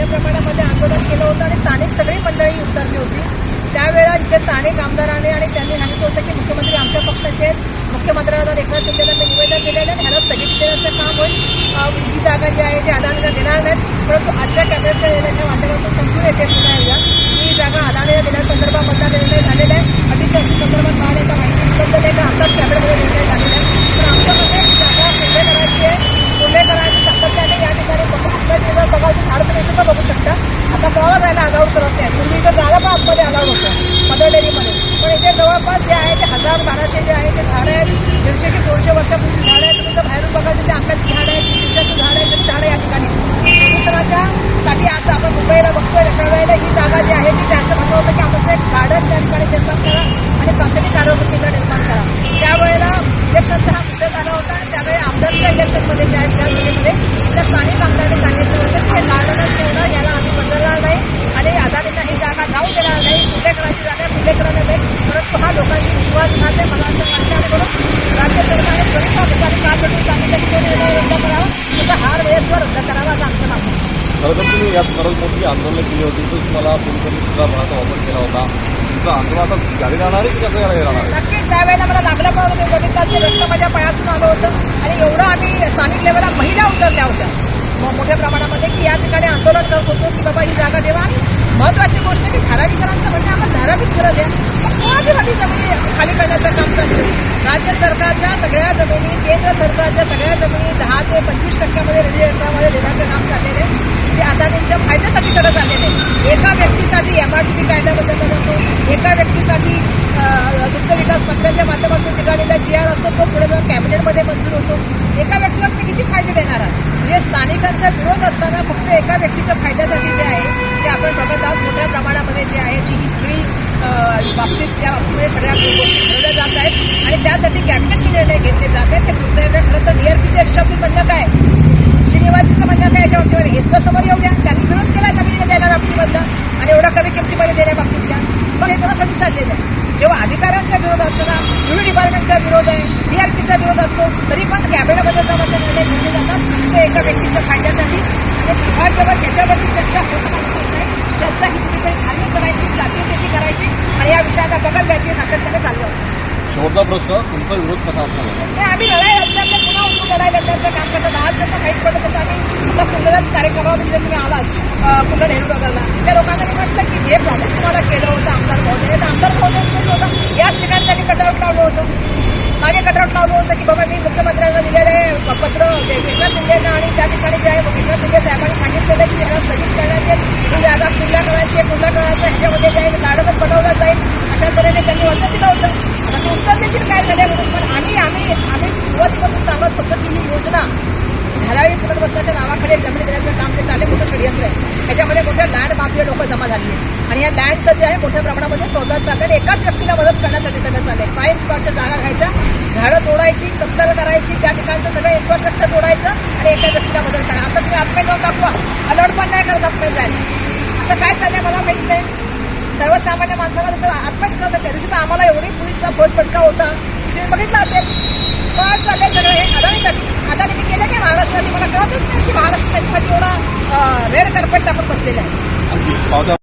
मोठ्या प्रमाणामध्ये आंदोलन केलं होतं आणि स्थानिक सगळी मंडळी उतरली होती. त्यावेळेला इथे स्थानिक आमदाराने आणि त्यांनी सांगितलं होतं की मुख्यमंत्री आमच्या पक्षाचे आहेत. मुख्यमंत्र्यांना एकनाथ शिंदेला मी निवेदन दिलेलं आहे ह्याला स्थगित देण्याचं काम होईल. ही जागा जी आहे ती अदानीला देणार नाहीत. परंतु आजच्या कॅबिनेटच्या निर्णयाच्या माध्यमातून समजून येते पुन्हा एकदा की ही जागा अदानीला देण्यासंदर्भामधला निर्णय झालेला आहे. अतिशय संदर्भात पाहण्याचा माहितीबद्दल एक आताच कॅबिनेटमध्ये निर्णय झालेला आहे तर आमच्यामध्ये ही जागा पुणेकरांची आहे पुणेकरांची सातत्याने या ठिकाणी बघू शकता तिथं बघायचं झाड तुम्ही सुद्धा बघू शकता आता पळाला जायला अलाउड करत नाही पूर्वी इथं जागा पण आतमध्ये अलाउड होतं मदर डेअरीमध्ये पण इथे जवळपास जे आहे ते हजार बाराशे जे आहे ते झाडं आहेत. दीडशे ते दोनशे वर्षापूर्वी झाडं आहेत. तुम्ही जर बाहेरून बघायचं ते आंब्याची झाडं आहेत चिंचेचं झाड आहे तरी झाडं या ठिकाणी. प्रदूषणाच्या साठी आज आपण मुंबईला बघतोय अशा वेळेला ही जागा जी आहे ती त्यांचं म्हणणं होतं की आपण एक गार्डन त्या ठिकाणी निर्माण करा आणि कंपनी आरोग्य केंद्र निर्माण करा. त्यावेळेला इलेक्शनचा हा मुद्दा झाला होता आणि त्यावेळी आमदारच्या इलेक्शनमध्ये ज्या विधानसभेमध्ये त्या स्थानिक आमदारांनी सांगितलं होतं की हे गार्डनच ठेवणं याला आम्ही बदलणार नाही आणि अदानींना ही जागा जाऊ देणार नाही फुलेकरांची जागा आहे, फुलेकरांना देईल परंतु हा लोकांची राज्य सरकारने त्वरित काल भेटून सांगितलं की तो निर्णय रद्द करावा त्याचा हार वेळेसवर रद्द करावा असं आमचं खरं तर तुम्ही यात खरंच मोठी आंदोलन केली होती. तर तुम्हाला पोलिसांनी सुद्धा बळाचा वापर केला होता. तुमचं आंदोलन आता जारी राहणार आहे की कसं राहणार नक्कीच त्यावेळेला मला लागलं पण ते बघितलं असेल रक्त माझ्या पायातून आलं होतं. आणि एवढं आम्ही स्थानिक लेवलला महिला उतरल्या होत्या. मोठ्या प्रमाणामध्ये की या ठिकाणी आंदोलन करत होतो की बाबा ही जागा देवा. आणि महत्वाची गोष्ट की धारावीकरांचं म्हणजे आम्हाला धारावीच गरज आहे पण कोणाची माझी जमिनी खाली करण्याचं काम चालू आहे राज्य सरकारच्या सगळ्या जमिनी केंद्र सरकारच्या सगळ्या जमिनी दहा ते पंचवीस टक्क्यामध्ये रेडिएटरमध्ये देण्याचं काम चाललेलं आहे ते आता त्यांच्या फायद्यासाठी करत आलेले आहे. एका व्यक्तीसाठी एमआरटीपी कायदा बदलला जातो. एका व्यक्तीसाठी अं, दुग्ध विकास मंत्र्यांच्या माध्यमातून निघालेला जी आर असतो तो पुढे जाऊन कॅबिनेटमध्ये मंजूर होतो. एका व्यक्तीला तुम्ही किती फायदे देणार आहात? म्हणजे स्थानिकांचा विरोध असताना फक्त एका व्यक्तीच्या फायद्यासाठी जे आहे ते आपण बघत आहोत मोठ्या प्रमाणामध्ये जे आहे ती ही सगळी बाबतीत त्या बाबतीमध्ये सगळ्या गोष्टी ठरवल्या जात आहेत. आणि त्यासाठी कॅबिनेटचे निर्णय घेतले जात आहेत. ते कृतज्ञ खरं तर डीआरपीचे एक्स्ट्रा म्हणणं काय? श्रीनिवासीचं म्हणणं काय याच्या बाबतीमध्ये? घेतलं समोर येऊ द्या त्यांनी विरोध केला जमिनीने द्यायला बाबतीमधला आणि एवढा कमी किमतीमध्ये देण्या बाबतीतल्या पण हे कोणासाठी चाललेलं आहे जेव्हा अधिकाऱ्यांचा विरोध असतो ना रिव्ह्यू डिपार्टमेंटचा विरोध आहे. डीआरपीचा विरोध असतो. तरी पण कॅबिनेटमध्ये जेव्हा ते निर्णय घेतले जातात. ते एका व्यक्तीच्या फायद्यासाठी आणि जेव्हा त्याच्यावरती चर्चा होत नाही चर्चा ही कुठेतरी खाली करायची जातीयतेची करायची आणि या विषयाला बघत घ्यायची सातत्याने चालू असतं. शेवटचा प्रश्न तुमचा विरोध कसा असणार नाही आम्ही लढाई लढण्याचं पुन्हा उठून लढाई लढण्याचं काम करतात. आज जसं माहीत पडलं तसं आम्ही आता कुंडलाच कार्यक्रमामध्ये जिथे तुम्ही आलात अं, कुंडल नेहरू नगरला. त्या लोकांना मी म्हटलं की जे प्रॉमिस तुम्हाला केलं होतं आमदार महोदय तर आमदार महोदय खुश होता याच ठिकाणी त्यांनी कटआउट लावलं होतं मागे कटआउट लावलं होतं की बाबा मी मुख्यमंत्र्यांना दिलेले पत्र ते एकनाथ शिंदेनं आणि त्या ठिकाणी जे आहे एकनाथ शिंदे साहेबांनी सांगितलेलं की याला स्थगित करण्यात येईल ही जागा खुल्ला करायची आहे खुल्ला करायचं ह्याच्यामध्ये जे आहे गार्डनच बनवलं जाईल अशा तऱ्हेने त्यांनी वचन दिलं होतं आता ते उत्तर देखील काय झाले म्हणून? पण आम्ही आम्ही आम्ही सुरुवातीपासून सांगत होतो की ही योजना धारावी पुनर्वसनाच्या नावाखाली जमीन देण्याचं काम जे चालले मोठं षडयंत्र आहे. त्याच्यामध्ये मोठ्या लँड माफिया लोक जमा झाली आणि या लँडचं जे आहे मोठ्या प्रमाणामध्ये सौदा चाललं आणि एकाच व्यक्तीला मदत करण्यासाठी सगळं चाललंय. फाईव्ह स्पॉटच्या जागा घ्यायच्या झाडं तोडायची कत्तल करायची त्या ठिकाणचं सगळं इन्फ्रास्ट्रक्चर तोडायचं आणि एका व्यक्तीला मदत करा. आता तुम्ही आत्मे जाऊन दाखवा. अलर्ट पण नाही करत आत्मे जायला असं काय चाललंय मला माहीत नाही. सर्वसामान्य माणसाला जर आत्मच करत त्या दिवशी तर आम्हाला एवढी पोलीसचा फौज फटका होता. तुम्ही बघितलं असेल पण चालले सगळं हे अदानीसाठी अदानीने केलं की महाराष्ट्राने. मला कळतच नाही की महाराष्ट्रासाठी एवढा रेड कार्पेट टाकून बसलेला आहे.